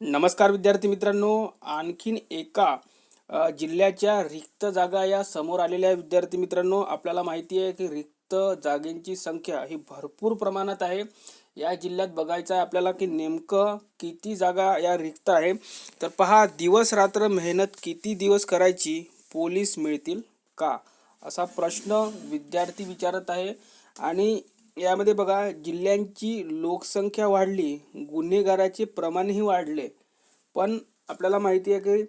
नमस्कार विद्यार्थी मित्रांनो. आणखीन एका जिल्ह्याच्या रिक्त जागा या समोर आलेल्या विद्यार्थी मित्रांनो आपल्याला माहिती आहे की रिक्त जागेंची संख्या ही भरपूर प्रमाणात आहे. या जिल्ह्यात बघायचं आहे आपल्याला की नेमकं किती जागा या रिक्त आहे. तर पहा दिवस रात्र मेहनत किती दिवस करायची? पोलीस मिळतील का? असा प्रश्न विद्यार्थी विचारत आहे. आणि यामध्ये बघा जिल्ह्यांची लोकसंख्या वाढली गुन्हेगाराचे प्रमाणही वाढले. पण आपल्याला माहिती आहे की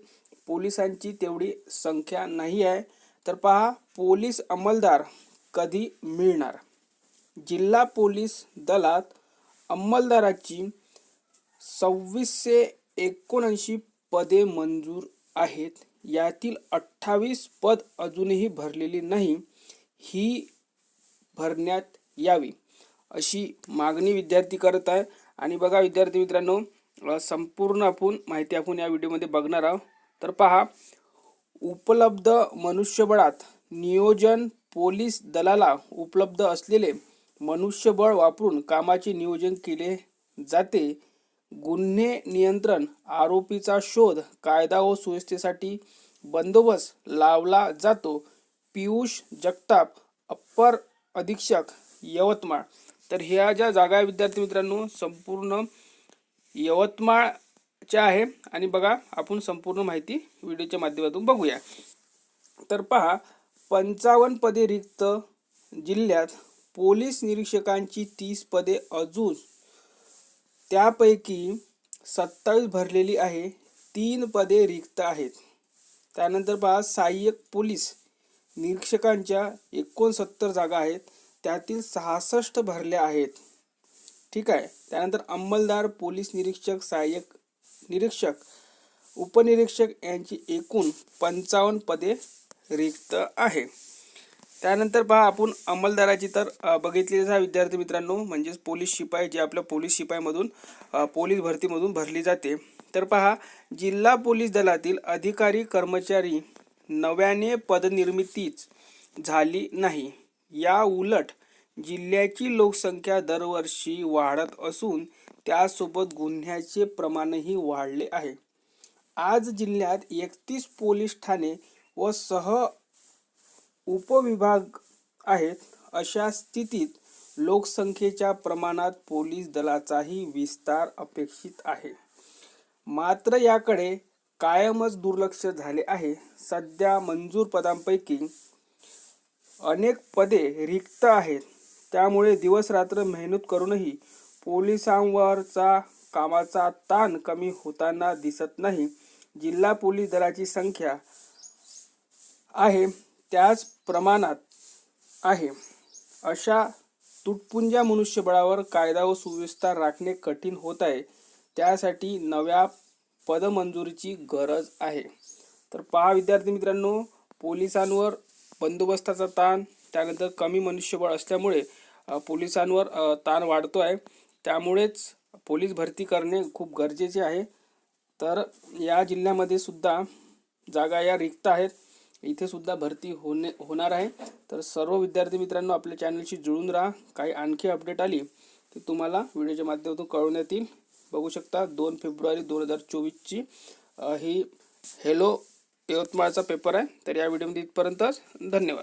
पोलिसांची तेवढी संख्या नाही आहे. तर पहा पोलीस अंमलदार कधी मिळणार? जिल्हा पोलीस दलात अंमलदाराची सव्वीसशे एकोणऐंशी पदे मंजूर आहेत. यातील अठ्ठावीस पद अजूनही भरलेली नाही. ही भरण्यात यावी. अशी मागणी विद्यार्थी करत आहे. आणि बघा विद्यार्थी मित्रांनो संपूर्ण आपण माहिती आपण या व्हिडिओमध्ये बघणार आहोत. तर पहा उपलब्ध मनुष्यबळात नियोजन पोलीस दलाला उपलब्ध असलेले मनुष्यबळ वापरून कामाचे नियोजन केले जाते. गुन्हे नियंत्रण आरोपीचा शोध कायदा व सुव्यवस्थेसाठी बंदोबस्त लावला जातो. पियुष जगताप अप्पर अधीक्षक यवतमाळ. तर ह्या ज्या जागा आहे विद्यार्थी मित्रांनो संपूर्ण यवतमाळच्या आहे. आणि बघा आपण संपूर्ण माहिती व्हिडिओच्या माध्यमातून बघूया. तर पहा पंचावन्न पदे रिक्त जिल्ह्यात पोलीस निरीक्षकांची तीस पदे अजून त्यापैकी सत्तावीस भरलेली आहे तीन पदे रिक्त आहेत. त्यानंतर पहा सहाय्यक पोलीस निरीक्षकांच्या एकोणसत्तर जागा आहेत. त्यातील सहासष्ट भरल्या आहेत. ठीक आहे. त्यानंतर अंमलदार पोलीस निरीक्षक सहाय्यक निरीक्षक उपनिरीक्षक यांची एकूण पंचावन्न पदे रिक्त आहे. त्यानंतर पहा आपण अंमलदाराची तर बघितली जा विद्यार्थी मित्रांनो म्हणजेच पोलीस शिपाई जे आपल्या पोलीस शिपाईमधून पोलीस भरतीमधून भरली जाते. तर पहा जिल्हा पोलीस दलातील अधिकारी कर्मचारी नव्याने पदनिर्मितीच झाली नाही. या उलट जिल्ह्याची लोकसंख्या दरवर्षी वाढत असून त्यासोबत गुन्ह्याचे प्रमाणही वाढले आहे. आज जिल्ह्यात एकतीस पोलीस ठाणे व सह उपविभाग आहेत अशा स्थितीत लोकसंख्येच्या प्रमाणात पोलीस दलाचाही विस्तार अपेक्षित आहे. मात्र याकडे कायमच दुर्लक्ष झाले आहे. सध्या मंजूर पदांपैकी अनेक पदे रिक्त आहेत. त्यामुळे दिवसरात्र मेहनत करूनही पोलिसांवरचा कामाचा ताण कमी होताना दिसत नाही. जिल्हा पोलीस दलाची संख्या आहे त्याच प्रमाणात आहे. अशा तुटपुंज्या मनुष्यबळावर कायदा व सुव्यवस्था राखणे कठीण होत आहे. त्यासाठी नव्या पदमंजुरीची गरज आहे. तर पहा विद्यार्थी मित्रांनो पोलिसांवर बंदोबस्ताचा ताण त्यानंतर कमी मनुष्यबळ असल्यामुळे पोलिसांवर ताण वाढतो आहे त्यामुळेच पोलीस भरती करणे खूप गरजेचे आहे. तर या जिल्ह्यामध्ये सुद्धा जागा या रिक्त आहेत. इथे सुद्धा भरती होणे होणार आहे. तर सर्व विद्यार्थी मित्रांनो आपल्या चॅनलशी जुळून राहा. काही आणखी अपडेट आली तर तुम्हाला व्हिडिओच्या माध्यमातून कळवण्यात येईल बघू शकता दोन फेब्रुवारी दोन हजार चोवीसची ही हेलो यवतमाळचा पेपर आहे. तर या व्हिडिओमध्ये इथपर्यंतच धन्यवाद.